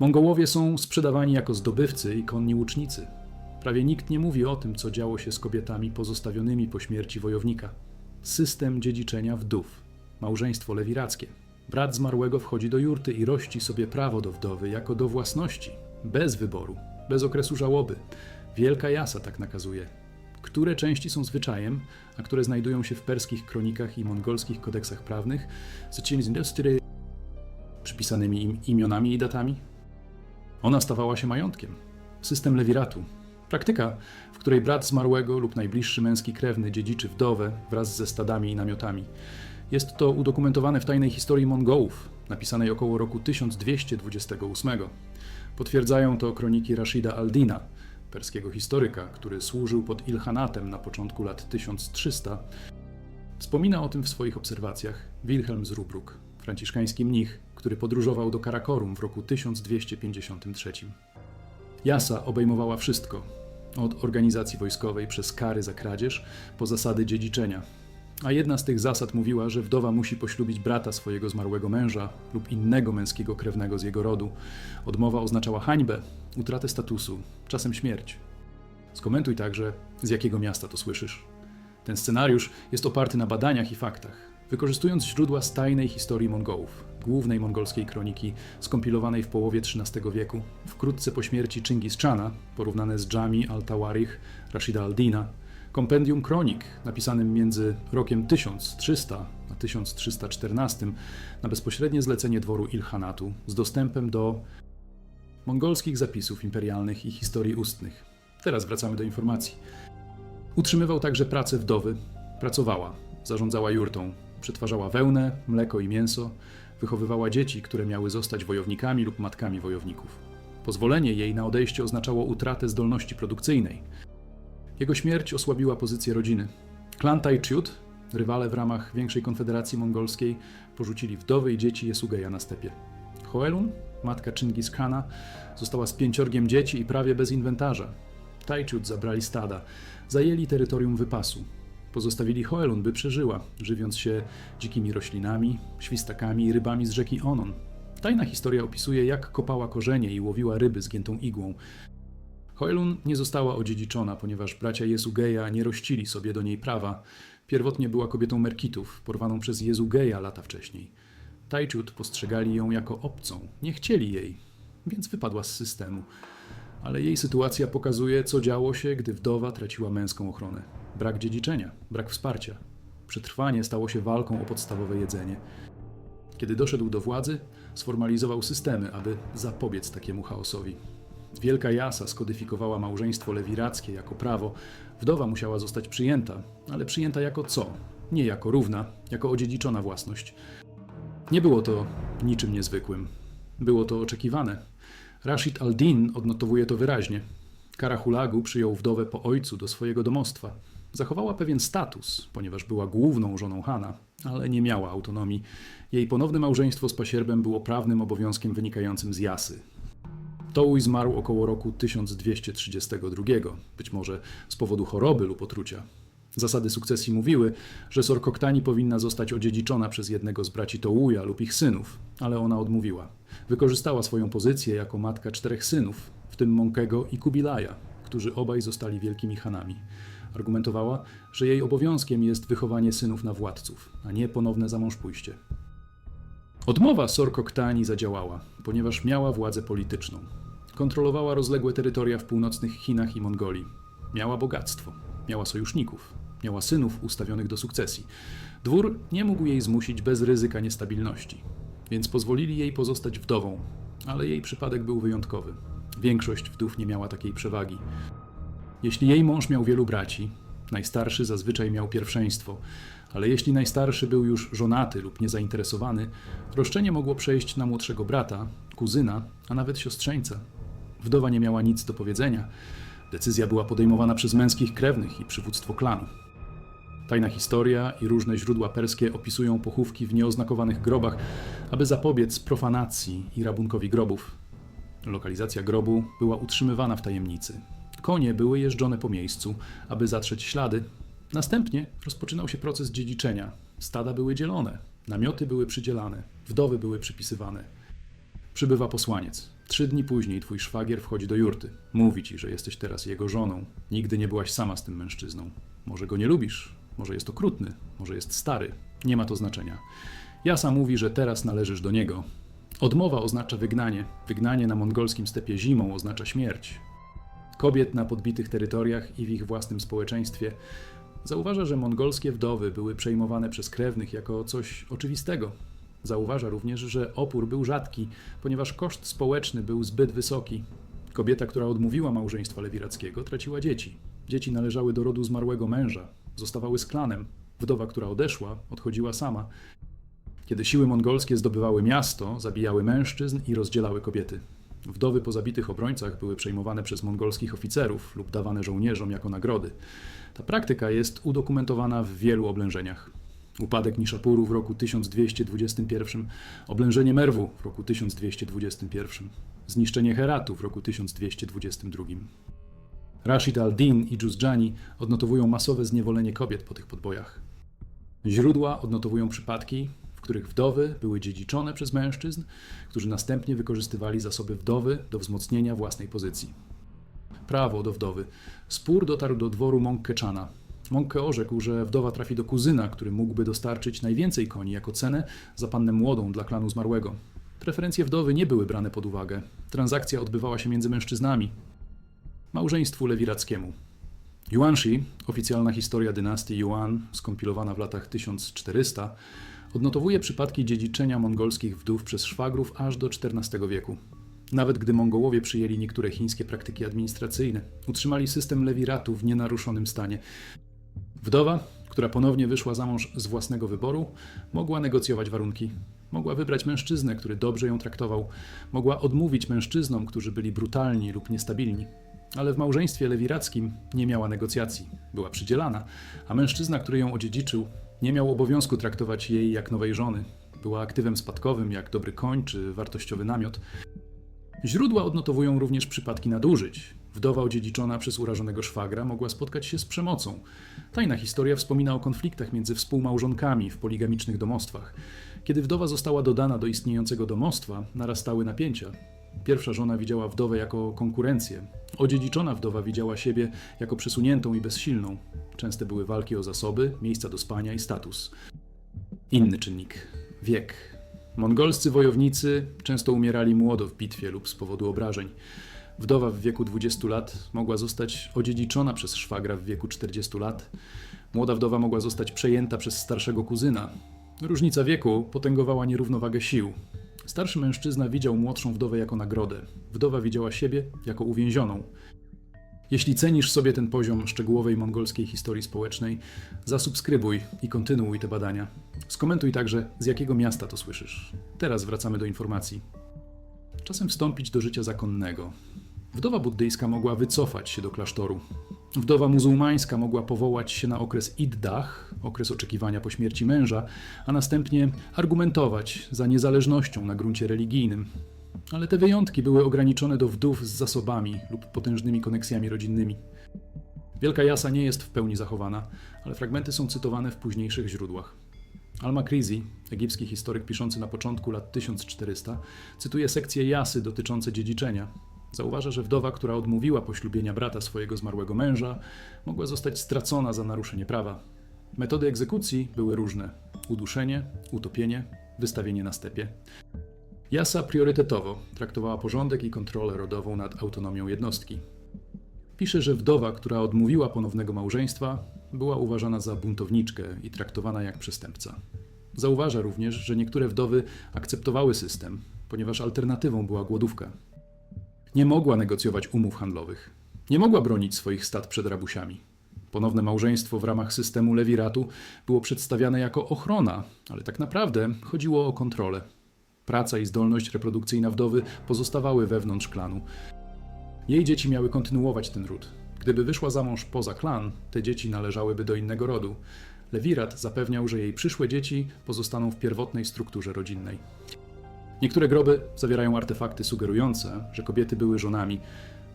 Mongołowie są sprzedawani jako zdobywcy i konni łucznicy. Prawie nikt nie mówi o tym, co działo się z kobietami pozostawionymi po śmierci wojownika. System dziedziczenia wdów, małżeństwo lewirackie. Brat zmarłego wchodzi do jurty i rości sobie prawo do wdowy jako do własności, bez wyboru, bez okresu żałoby. Wielka jasa tak nakazuje. Które części są zwyczajem, a które znajdują się w perskich kronikach i mongolskich kodeksach prawnych, z przypisanymi im imionami i datami? Ona stawała się majątkiem. System lewiratu. Praktyka, w której brat zmarłego lub najbliższy męski krewny dziedziczy wdowę wraz ze stadami i namiotami. Jest to udokumentowane w tajnej historii Mongołów, napisanej około roku 1228. Potwierdzają to kroniki Rashida al-Dina, perskiego historyka, który służył pod Ilhanatem na początku lat 1300. Wspomina o tym w swoich obserwacjach Wilhelm z Rubruk, franciszkański mnich, który podróżował do Karakorum w roku 1253. Jasa obejmowała wszystko, od organizacji wojskowej przez kary za kradzież po zasady dziedziczenia. A jedna z tych zasad mówiła, że wdowa musi poślubić brata swojego zmarłego męża lub innego męskiego krewnego z jego rodu. Odmowa oznaczała hańbę, utratę statusu, czasem śmierć. Skomentuj także, z jakiego miasta to słyszysz. Ten scenariusz jest oparty na badaniach i faktach, wykorzystując źródła z tajnej historii Mongołów, głównej mongolskiej kroniki skompilowanej w połowie XIII wieku, wkrótce po śmierci Chingis Chana, porównane z Jami al-Tawarich Rashida al-Dina, kompendium kronik napisanym między rokiem 1300 a 1314 na bezpośrednie zlecenie dworu Ilhanatu z dostępem do mongolskich zapisów imperialnych i historii ustnych. Teraz wracamy do informacji. Utrzymywał także pracę wdowy, pracowała, zarządzała jurtą, przetwarzała wełnę, mleko i mięso, wychowywała dzieci, które miały zostać wojownikami lub matkami wojowników. Pozwolenie jej na odejście oznaczało utratę zdolności produkcyjnej. Jego śmierć osłabiła pozycję rodziny. Klan Taichut, rywale w ramach większej konfederacji mongolskiej, porzucili wdowy i dzieci Jesugeja na stepie. Hoelun, matka Chingis Khana, została z pięciorgiem dzieci i prawie bez inwentarza. Taichut zabrali stada, zajęli terytorium wypasu. Pozostawili Hoelun, by przeżyła, żywiąc się dzikimi roślinami, świstakami i rybami z rzeki Onon. Tajna historia opisuje, jak kopała korzenie i łowiła ryby zgiętą igłą. Hoelun nie została odziedziczona, ponieważ bracia Jezugeja nie rościli sobie do niej prawa. Pierwotnie była kobietą Merkitów, porwaną przez Jezugeja lata wcześniej. Tajczut postrzegali ją jako obcą, nie chcieli jej, więc wypadła z systemu. Ale jej sytuacja pokazuje, co działo się, gdy wdowa traciła męską ochronę. Brak dziedziczenia, brak wsparcia. Przetrwanie stało się walką o podstawowe jedzenie. Kiedy doszedł do władzy, sformalizował systemy, aby zapobiec takiemu chaosowi. Wielka Jasa skodyfikowała małżeństwo lewirackie jako prawo. Wdowa musiała zostać przyjęta, ale przyjęta jako co? Nie jako równa, jako odziedziczona własność. Nie było to niczym niezwykłym. Było to oczekiwane. Rashid al-Din odnotowuje to wyraźnie. Karahulagu przyjął wdowę po ojcu do swojego domostwa. Zachowała pewien status, ponieważ była główną żoną Hana, ale nie miała autonomii. Jej ponowne małżeństwo z pasierbem było prawnym obowiązkiem wynikającym z jasy. Tołuj zmarł około roku 1232, być może z powodu choroby lub otrucia. Zasady sukcesji mówiły, że Sorkoktani powinna zostać odziedziczona przez jednego z braci Tołuja lub ich synów, ale ona odmówiła. Wykorzystała swoją pozycję jako matka czterech synów, w tym Monkego i Kubilaja, którzy obaj zostali wielkimi hanami. Argumentowała, że jej obowiązkiem jest wychowanie synów na władców, a nie ponowne zamążpójście. Odmowa Sorkoktani zadziałała, ponieważ miała władzę polityczną. Kontrolowała rozległe terytoria w północnych Chinach i Mongolii. Miała bogactwo, miała sojuszników, miała synów ustawionych do sukcesji. Dwór nie mógł jej zmusić bez ryzyka niestabilności, więc pozwolili jej pozostać wdową, ale jej przypadek był wyjątkowy. Większość wdów nie miała takiej przewagi. Jeśli jej mąż miał wielu braci, najstarszy zazwyczaj miał pierwszeństwo, ale jeśli najstarszy był już żonaty lub niezainteresowany, roszczenie mogło przejść na młodszego brata, kuzyna, a nawet siostrzeńca. Wdowa nie miała nic do powiedzenia. Decyzja była podejmowana przez męskich krewnych i przywództwo klanu. Tajna historia i różne źródła perskie opisują pochówki w nieoznakowanych grobach, aby zapobiec profanacji i rabunkowi grobów. Lokalizacja grobu była utrzymywana w tajemnicy. Konie były jeżdżone po miejscu, aby zatrzeć ślady. Następnie rozpoczynał się proces dziedziczenia. Stada były dzielone, namioty były przydzielane, wdowy były przypisywane. Przybywa posłaniec. Trzy dni później twój szwagier wchodzi do jurty. Mówi ci, że jesteś teraz jego żoną. Nigdy nie byłaś sama z tym mężczyzną. Może go nie lubisz, może jest okrutny, może jest stary. Nie ma to znaczenia. Jasa mówi, że teraz należysz do niego. Odmowa oznacza wygnanie. Wygnanie na mongolskim stepie zimą oznacza śmierć. Kobiet na podbitych terytoriach i w ich własnym społeczeństwie Zauważa, że mongolskie wdowy były przejmowane przez krewnych jako coś oczywistego. Zauważa również, że opór był rzadki, ponieważ koszt społeczny był zbyt wysoki. Kobieta, która odmówiła małżeństwa lewirackiego, traciła dzieci. Dzieci należały do rodu zmarłego męża, zostawały z klanem. Wdowa, która odeszła, odchodziła sama. Kiedy siły mongolskie zdobywały miasto, zabijały mężczyzn i rozdzielały kobiety. Wdowy po zabitych obrońcach były przejmowane przez mongolskich oficerów lub dawane żołnierzom jako nagrody. Ta praktyka jest udokumentowana w wielu oblężeniach. Upadek Niszapuru w roku 1221, oblężenie Merwu w roku 1221, zniszczenie Heratu w roku 1222. Rashid al-Din i Juzjani odnotowują masowe zniewolenie kobiet po tych podbojach. Źródła odnotowują przypadki, w których wdowy były dziedziczone przez mężczyzn, którzy następnie wykorzystywali zasoby wdowy do wzmocnienia własnej pozycji. Prawo do wdowy. Spór dotarł do dworu Monkeczana. Monke orzekł, że wdowa trafi do kuzyna, który mógłby dostarczyć najwięcej koni jako cenę za pannę młodą dla klanu zmarłego. Preferencje wdowy nie były brane pod uwagę. Transakcja odbywała się między mężczyznami. Małżeństwu lewirackiemu. Yuanshi, oficjalna historia dynastii Yuan, skompilowana w latach 1400, odnotowuje przypadki dziedziczenia mongolskich wdów przez szwagrów aż do XIV wieku. Nawet gdy Mongołowie przyjęli niektóre chińskie praktyki administracyjne, utrzymali system lewiratu w nienaruszonym stanie. Wdowa, która ponownie wyszła za mąż z własnego wyboru, mogła negocjować warunki. Mogła wybrać mężczyznę, który dobrze ją traktował, mogła odmówić mężczyznom, którzy byli brutalni lub niestabilni. Ale w małżeństwie lewirackim nie miała negocjacji, była przydzielana, a mężczyzna, który ją odziedziczył, nie miał obowiązku traktować jej jak nowej żony. Była aktywem spadkowym, jak dobry koń czy wartościowy namiot. Źródła odnotowują również przypadki nadużyć. Wdowa odziedziczona przez urażonego szwagra mogła spotkać się z przemocą. Tajna historia wspomina o konfliktach między współmałżonkami w poligamicznych domostwach. Kiedy wdowa została dodana do istniejącego domostwa, narastały napięcia. Pierwsza żona widziała wdowę jako konkurencję. Odziedziczona wdowa widziała siebie jako przesuniętą i bezsilną. Częste były walki o zasoby, miejsca do spania i status. Inny czynnik wiek. Mongolscy wojownicy często umierali młodo w bitwie lub z powodu obrażeń. Wdowa w wieku 20 lat mogła zostać odziedziczona przez szwagra w wieku 40 lat. Młoda wdowa mogła zostać przejęta przez starszego kuzyna. Różnica wieku potęgowała nierównowagę sił. Starszy mężczyzna widział młodszą wdowę jako nagrodę. Wdowa widziała siebie jako uwięzioną. Jeśli cenisz sobie ten poziom szczegółowej mongolskiej historii społecznej, zasubskrybuj i kontynuuj te badania. Skomentuj także, z jakiego miasta to słyszysz. Teraz wracamy do informacji. Czasem wstąpić do życia zakonnego. Wdowa buddyjska mogła wycofać się do klasztoru. Wdowa muzułmańska mogła powołać się na okres iddach, okres oczekiwania po śmierci męża, a następnie argumentować za niezależnością na gruncie religijnym. Ale te wyjątki były ograniczone do wdów z zasobami lub potężnymi koneksjami rodzinnymi. Wielka Jasa nie jest w pełni zachowana, ale fragmenty są cytowane w późniejszych źródłach. Al-Makrizi, egipski historyk piszący na początku lat 1400, cytuje sekcje Jasy dotyczące dziedziczenia. Zauważa, że wdowa, która odmówiła poślubienia brata swojego zmarłego męża, mogła zostać stracona za naruszenie prawa. Metody egzekucji były różne: uduszenie, utopienie, wystawienie na stepie. Jasa priorytetowo traktowała porządek i kontrolę rodową nad autonomią jednostki. Pisze, że wdowa, która odmówiła ponownego małżeństwa, była uważana za buntowniczkę i traktowana jak przestępca. Zauważa również, że niektóre wdowy akceptowały system, ponieważ alternatywą była głodówka. Nie mogła negocjować umów handlowych. Nie mogła bronić swoich stad przed rabusiami. Ponowne małżeństwo w ramach systemu lewiratu było przedstawiane jako ochrona, ale tak naprawdę chodziło o kontrolę. Praca i zdolność reprodukcyjna wdowy pozostawały wewnątrz klanu. Jej dzieci miały kontynuować ten ród. Gdyby wyszła za mąż poza klan, te dzieci należałyby do innego rodu. Lewirat zapewniał, że jej przyszłe dzieci pozostaną w pierwotnej strukturze rodzinnej. Niektóre groby zawierają artefakty sugerujące, że kobiety były żonami.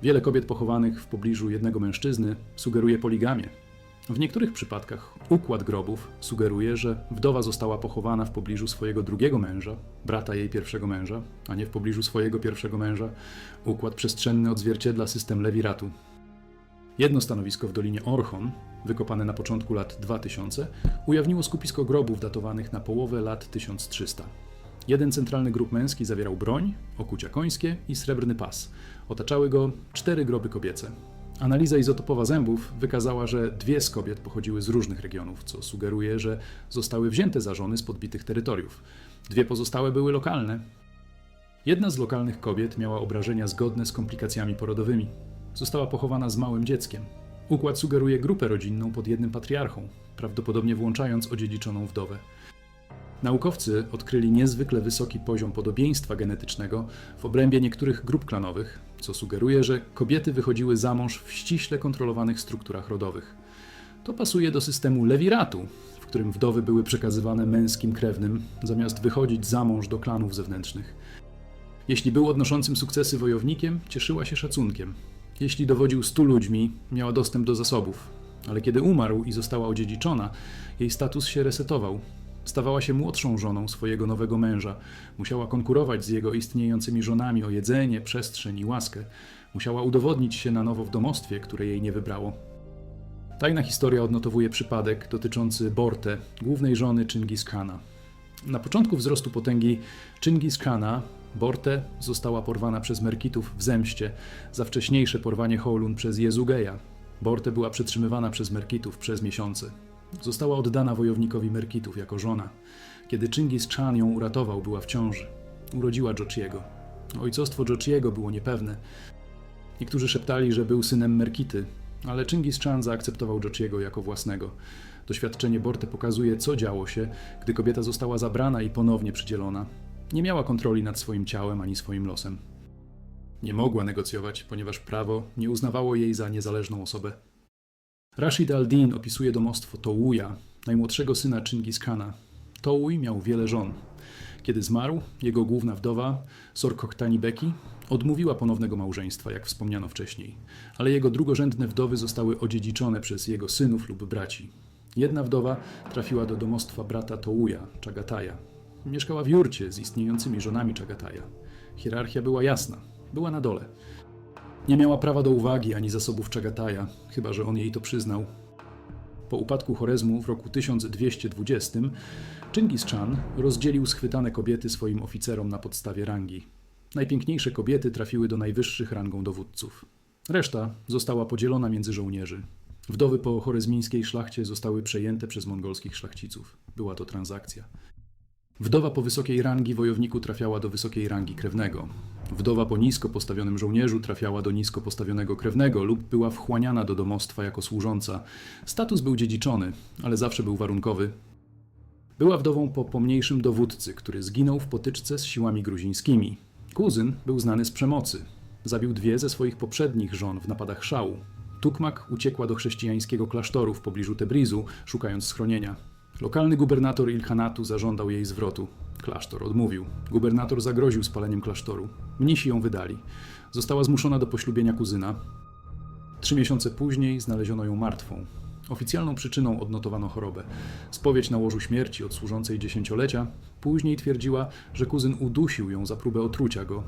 Wiele kobiet pochowanych w pobliżu jednego mężczyzny sugeruje poligamię. W niektórych przypadkach układ grobów sugeruje, że wdowa została pochowana w pobliżu swojego drugiego męża, brata jej pierwszego męża, a nie w pobliżu swojego pierwszego męża. Układ przestrzenny odzwierciedla system Lewiratu. Jedno stanowisko w Dolinie Orchon, wykopane na początku lat 2000, ujawniło skupisko grobów datowanych na połowę lat 1300. Jeden centralny grób męski zawierał broń, okucia końskie i srebrny pas. Otaczały go cztery groby kobiece. Analiza izotopowa zębów wykazała, że dwie z kobiet pochodziły z różnych regionów, co sugeruje, że zostały wzięte za żony z podbitych terytoriów. Dwie pozostałe były lokalne. Jedna z lokalnych kobiet miała obrażenia zgodne z komplikacjami porodowymi. Została pochowana z małym dzieckiem. Układ sugeruje grupę rodzinną pod jednym patriarchą, prawdopodobnie włączając odziedziczoną wdowę. Naukowcy odkryli niezwykle wysoki poziom podobieństwa genetycznego w obrębie niektórych grup klanowych, co sugeruje, że kobiety wychodziły za mąż w ściśle kontrolowanych strukturach rodowych. To pasuje do systemu lewiratu, w którym wdowy były przekazywane męskim krewnym, zamiast wychodzić za mąż do klanów zewnętrznych. Jeśli był odnoszącym sukcesy wojownikiem, cieszyła się szacunkiem. Jeśli dowodził stu ludźmi, miała dostęp do zasobów. Ale kiedy umarł i została odziedziczona, jej status się resetował. Stawała się młodszą żoną swojego nowego męża. Musiała konkurować z jego istniejącymi żonami o jedzenie, przestrzeń i łaskę. Musiała udowodnić się na nowo w domostwie, które jej nie wybrało. Tajna historia odnotowuje przypadek dotyczący Borte, głównej żony Chingis Khana. Na początku wzrostu potęgi Chingis Khana Borte została porwana przez Merkitów w zemście za wcześniejsze porwanie Holun przez Jezugeja. Borte była przetrzymywana przez Merkitów przez miesiące. Została oddana wojownikowi Merkitów jako żona. Kiedy Chingis Khan ją uratował, była w ciąży. Urodziła Jochiego. Ojcostwo Jochiego było niepewne. Niektórzy szeptali, że był synem Merkity, ale Chingis Khan zaakceptował Jochiego jako własnego. Doświadczenie Borte pokazuje, co działo się, gdy kobieta została zabrana i ponownie przydzielona. Nie miała kontroli nad swoim ciałem ani swoim losem. Nie mogła negocjować, ponieważ prawo nie uznawało jej za niezależną osobę. Rashid al-Din opisuje domostwo Tołuja, najmłodszego syna Chingis Khana. Tołuj miał wiele żon. Kiedy zmarł, jego główna wdowa, Sorkochtani Beki, odmówiła ponownego małżeństwa, jak wspomniano wcześniej, ale jego drugorzędne wdowy zostały odziedziczone przez jego synów lub braci. Jedna wdowa trafiła do domostwa brata Tołuja, Czagataja. Mieszkała w jurcie z istniejącymi żonami Czagataja. Hierarchia była jasna, była na dole. Nie miała prawa do uwagi ani zasobów Czagataja, chyba że on jej to przyznał. Po upadku Chorezmu w roku 1220 Chingis Khan rozdzielił schwytane kobiety swoim oficerom na podstawie rangi. Najpiękniejsze kobiety trafiły do najwyższych rangą dowódców. Reszta została podzielona między żołnierzy. Wdowy po chorezmińskiej szlachcie zostały przejęte przez mongolskich szlachciców. Była to transakcja. Wdowa po wysokiej rangi wojowniku trafiała do wysokiej rangi krewnego. Wdowa po nisko postawionym żołnierzu trafiała do nisko postawionego krewnego lub była wchłaniana do domostwa jako służąca. Status był dziedziczony, ale zawsze był warunkowy. Była wdową po pomniejszym dowódcy, który zginął w potyczce z siłami gruzińskimi. Kuzyn był znany z przemocy. Zabił dwie ze swoich poprzednich żon w napadach szału. Tukmak uciekła do chrześcijańskiego klasztoru w pobliżu Tebrizu, szukając schronienia. Lokalny gubernator Ilkhanatu zażądał jej zwrotu. Klasztor odmówił. Gubernator zagroził spaleniem klasztoru. Mnisi ją wydali. Została zmuszona do poślubienia kuzyna. Trzy miesiące później znaleziono ją martwą. Oficjalną przyczyną odnotowano chorobę. Spowiedź na łożu śmierci od służącej dziesięciolecia później twierdziła, że kuzyn udusił ją za próbę otrucia go.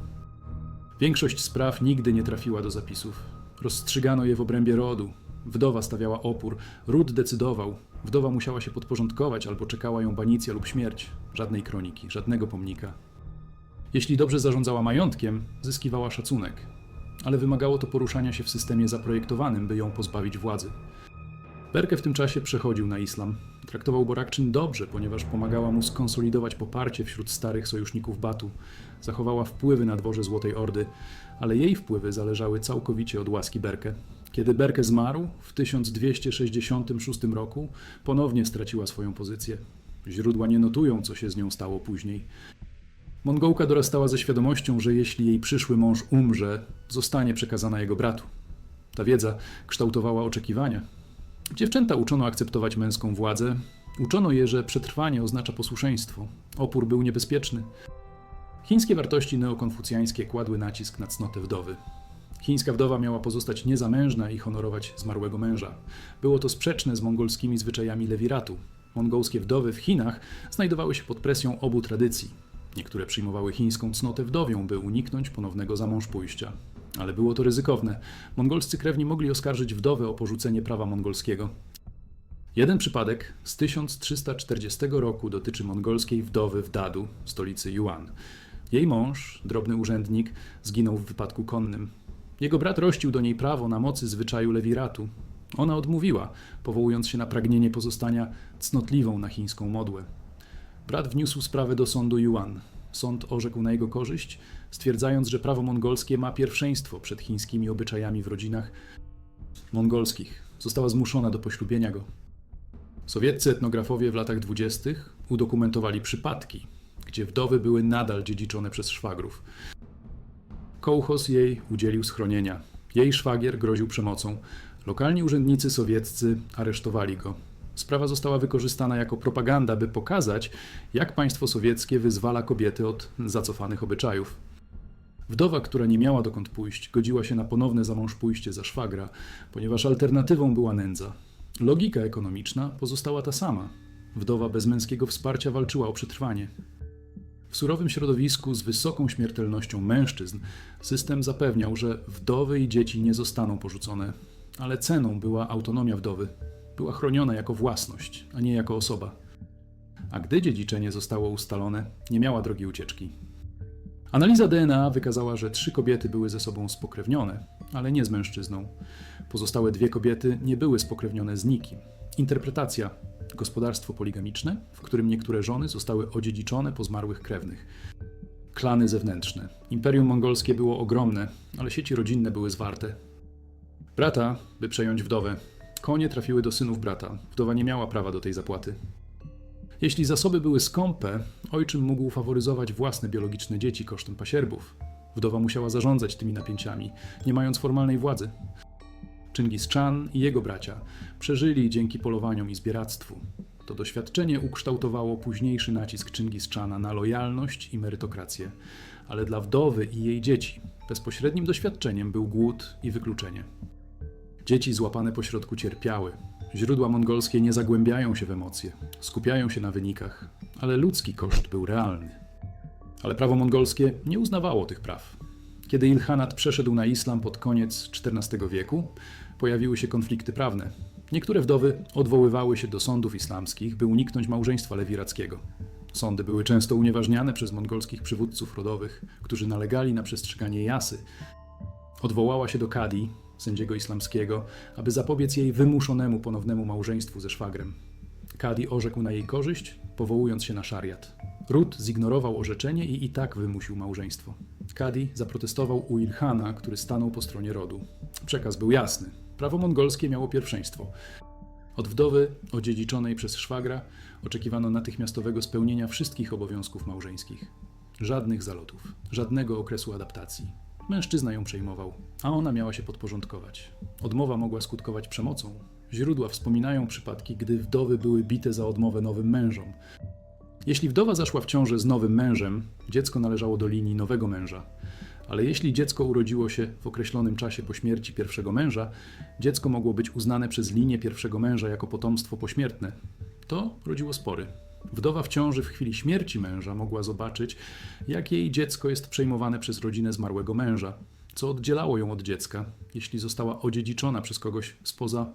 Większość spraw nigdy nie trafiła do zapisów. Rozstrzygano je w obrębie rodu. Wdowa stawiała opór, ród decydował. Wdowa musiała się podporządkować albo czekała ją banicja lub śmierć. Żadnej kroniki, żadnego pomnika. Jeśli dobrze zarządzała majątkiem, zyskiwała szacunek, ale wymagało to poruszania się w systemie zaprojektowanym, by ją pozbawić władzy. Berke w tym czasie przechodził na islam. Traktował Borakczyn dobrze, ponieważ pomagała mu skonsolidować poparcie wśród starych sojuszników Batu. Zachowała wpływy na dworze Złotej Ordy, ale jej wpływy zależały całkowicie od łaski Berke. Kiedy Berke zmarł w 1266 roku, ponownie straciła swoją pozycję. Źródła nie notują, co się z nią stało później. Mongołka dorastała ze świadomością, że jeśli jej przyszły mąż umrze, zostanie przekazana jego bratu. Ta wiedza kształtowała oczekiwania. Dziewczęta uczono akceptować męską władzę, uczono je, że przetrwanie oznacza posłuszeństwo. Opór był niebezpieczny. Chińskie wartości neokonfucjańskie kładły nacisk na cnotę wdowy. Chińska wdowa miała pozostać niezamężna i honorować zmarłego męża. Było to sprzeczne z mongolskimi zwyczajami lewiratu. Mongolskie wdowy w Chinach znajdowały się pod presją obu tradycji. Niektóre przyjmowały chińską cnotę wdowią, by uniknąć ponownego zamążpójścia. Ale było to ryzykowne. Mongolscy krewni mogli oskarżyć wdowę o porzucenie prawa mongolskiego. Jeden przypadek z 1340 roku dotyczy mongolskiej wdowy w Dadu, stolicy Yuan. Jej mąż, drobny urzędnik, zginął w wypadku konnym. Jego brat rościł do niej prawo na mocy zwyczaju lewiratu. Ona odmówiła, powołując się na pragnienie pozostania cnotliwą na chińską modłę. Brat wniósł sprawę do sądu Yuan. Sąd orzekł na jego korzyść, stwierdzając, że prawo mongolskie ma pierwszeństwo przed chińskimi obyczajami w rodzinach mongolskich. Została zmuszona do poślubienia go. Sowieccy etnografowie w latach dwudziestych udokumentowali przypadki, gdzie wdowy były nadal dziedziczone przez szwagrów. Kołchos jej udzielił schronienia. Jej szwagier groził przemocą. Lokalni urzędnicy sowieccy aresztowali go. Sprawa została wykorzystana jako propaganda, by pokazać, jak państwo sowieckie wyzwala kobiety od zacofanych obyczajów. Wdowa, która nie miała dokąd pójść, godziła się na ponowne zamążpójście za szwagra, ponieważ alternatywą była nędza. Logika ekonomiczna pozostała ta sama. Wdowa bez męskiego wsparcia walczyła o przetrwanie. W surowym środowisku z wysoką śmiertelnością mężczyzn system zapewniał, że wdowy i dzieci nie zostaną porzucone, ale ceną była autonomia wdowy. Była chroniona jako własność, a nie jako osoba. A gdy dziedziczenie zostało ustalone, nie miała drogi ucieczki. Analiza DNA wykazała, że trzy kobiety były ze sobą spokrewnione, ale nie z mężczyzną. Pozostałe dwie kobiety nie były spokrewnione z nikim. Interpretacja gospodarstwo poligamiczne, w którym niektóre żony zostały odziedziczone po zmarłych krewnych. Klany zewnętrzne. Imperium mongolskie było ogromne, ale sieci rodzinne były zwarte. Brata, by przejąć wdowę. Konie trafiły do synów brata. Wdowa nie miała prawa do tej zapłaty. Jeśli zasoby były skąpe, ojczym mógł faworyzować własne biologiczne dzieci kosztem pasierbów. Wdowa musiała zarządzać tymi napięciami, nie mając formalnej władzy. Chingis Khan i jego bracia przeżyli dzięki polowaniom i zbieractwu. To doświadczenie ukształtowało późniejszy nacisk Chingis Khana na lojalność i merytokrację, ale dla wdowy i jej dzieci bezpośrednim doświadczeniem był głód i wykluczenie. Dzieci złapane pośrodku cierpiały. Źródła mongolskie nie zagłębiają się w emocje, skupiają się na wynikach, ale ludzki koszt był realny. Ale prawo mongolskie nie uznawało tych praw. Kiedy Ilhanat przeszedł na islam pod koniec XIV wieku, pojawiły się konflikty prawne. Niektóre wdowy odwoływały się do sądów islamskich, by uniknąć małżeństwa lewirackiego. Sądy były często unieważniane przez mongolskich przywódców rodowych, którzy nalegali na przestrzeganie jasy. Odwołała się do Kadi, sędziego islamskiego, aby zapobiec jej wymuszonemu ponownemu małżeństwu ze szwagrem. Kadi orzekł na jej korzyść, powołując się na szariat. Rud zignorował orzeczenie i i tak wymusił małżeństwo. Kadi zaprotestował u Ilhana, który stanął po stronie rodu. Przekaz był jasny. Prawo mongolskie miało pierwszeństwo. Od wdowy odziedziczonej przez szwagra oczekiwano natychmiastowego spełnienia wszystkich obowiązków małżeńskich. Żadnych zalotów, żadnego okresu adaptacji. Mężczyzna ją przejmował, a ona miała się podporządkować. Odmowa mogła skutkować przemocą. Źródła wspominają przypadki, gdy wdowy były bite za odmowę nowym mężom. Jeśli wdowa zaszła w ciążę z nowym mężem, dziecko należało do linii nowego męża. Ale jeśli dziecko urodziło się w określonym czasie po śmierci pierwszego męża, dziecko mogło być uznane przez linię pierwszego męża jako potomstwo pośmiertne. To rodziło spory. Wdowa w ciąży w chwili śmierci męża mogła zobaczyć, jak jej dziecko jest przejmowane przez rodzinę zmarłego męża, co oddzielało ją od dziecka, jeśli została odziedziczona przez kogoś spoza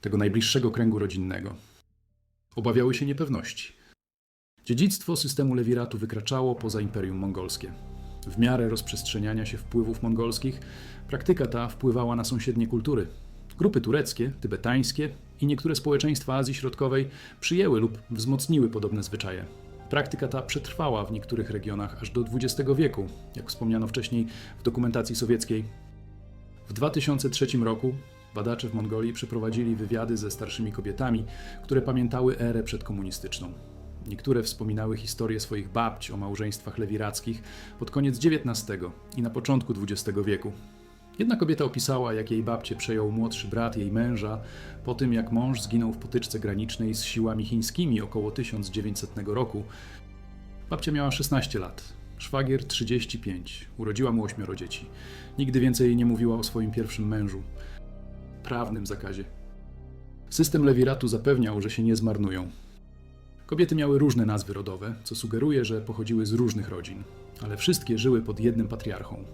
tego najbliższego kręgu rodzinnego. Obawiały się niepewności. Dziedzictwo systemu lewiratu wykraczało poza imperium mongolskie. W miarę rozprzestrzeniania się wpływów mongolskich, praktyka ta wpływała na sąsiednie kultury. Grupy tureckie, tybetańskie i niektóre społeczeństwa Azji Środkowej przyjęły lub wzmocniły podobne zwyczaje. Praktyka ta przetrwała w niektórych regionach aż do XX wieku, jak wspomniano wcześniej w dokumentacji sowieckiej. W 2003 roku badacze w Mongolii przeprowadzili wywiady ze starszymi kobietami, które pamiętały erę przedkomunistyczną. Niektóre wspominały historię swoich babci o małżeństwach lewirackich pod koniec XIX i na początku XX wieku. Jedna kobieta opisała, jak jej babcie przejął młodszy brat jej męża po tym, jak mąż zginął w potyczce granicznej z siłami chińskimi około 1900 roku. Babcia miała 16 lat. Szwagier 35. Urodziła mu ośmioro dzieci. Nigdy więcej nie mówiła o swoim pierwszym mężu. Prawnym zakazie. System lewiratu zapewniał, że się nie zmarnują. Kobiety miały różne nazwy rodowe, co sugeruje, że pochodziły z różnych rodzin, ale wszystkie żyły pod jednym patriarchą.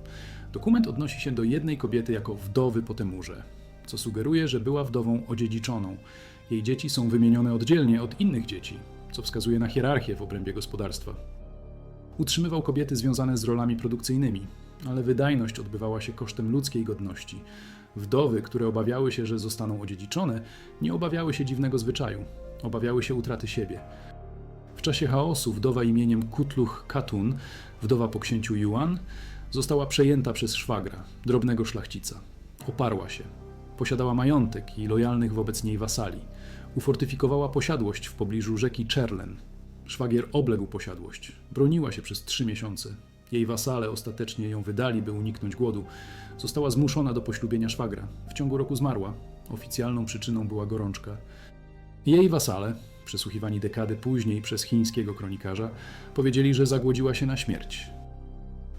Dokument odnosi się do jednej kobiety jako wdowy po Temurze, co sugeruje, że była wdową odziedziczoną. Jej dzieci są wymienione oddzielnie od innych dzieci, co wskazuje na hierarchię w obrębie gospodarstwa. Utrzymywał kobiety związane z rolami produkcyjnymi, ale wydajność odbywała się kosztem ludzkiej godności. Wdowy, które obawiały się, że zostaną odziedziczone, nie obawiały się dziwnego zwyczaju, obawiały się utraty siebie. W czasie chaosu wdowa imieniem Kutluch Katun, wdowa po księciu Yuan, została przejęta przez szwagra, drobnego szlachcica. Oparła się. Posiadała majątek i lojalnych wobec niej wasali. Ufortyfikowała posiadłość w pobliżu rzeki Czerlen. Szwagier obległ posiadłość. Broniła się przez trzy miesiące. Jej wasale ostatecznie ją wydali, by uniknąć głodu. Została zmuszona do poślubienia szwagra. W ciągu roku zmarła. Oficjalną przyczyną była gorączka. Jej wasale, przesłuchiwani dekady później przez chińskiego kronikarza, powiedzieli, że zagłodziła się na śmierć.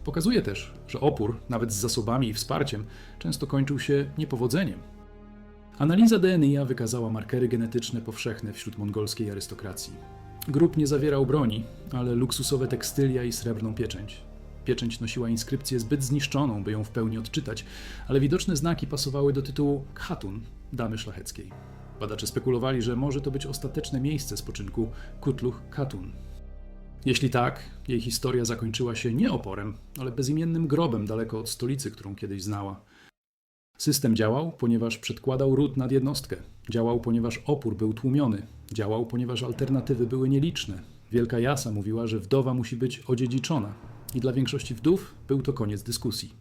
Pokazuje też, że opór, nawet z zasobami i wsparciem, często kończył się niepowodzeniem. Analiza DNA wykazała markery genetyczne powszechne wśród mongolskiej arystokracji. Grób nie zawierał broni, ale luksusowe tekstylia i srebrną pieczęć. Pieczęć nosiła inskrypcję zbyt zniszczoną, by ją w pełni odczytać, ale widoczne znaki pasowały do tytułu Khatun, damy szlacheckiej. Badacze spekulowali, że może to być ostateczne miejsce spoczynku Kutluch Katun. Jeśli tak, jej historia zakończyła się nie oporem, ale bezimiennym grobem daleko od stolicy, którą kiedyś znała. System działał, ponieważ przedkładał ród nad jednostkę. Działał, ponieważ opór był tłumiony. Działał, ponieważ alternatywy były nieliczne. Wielka Jasa mówiła, że wdowa musi być odziedziczona. I dla większości wdów był to koniec dyskusji.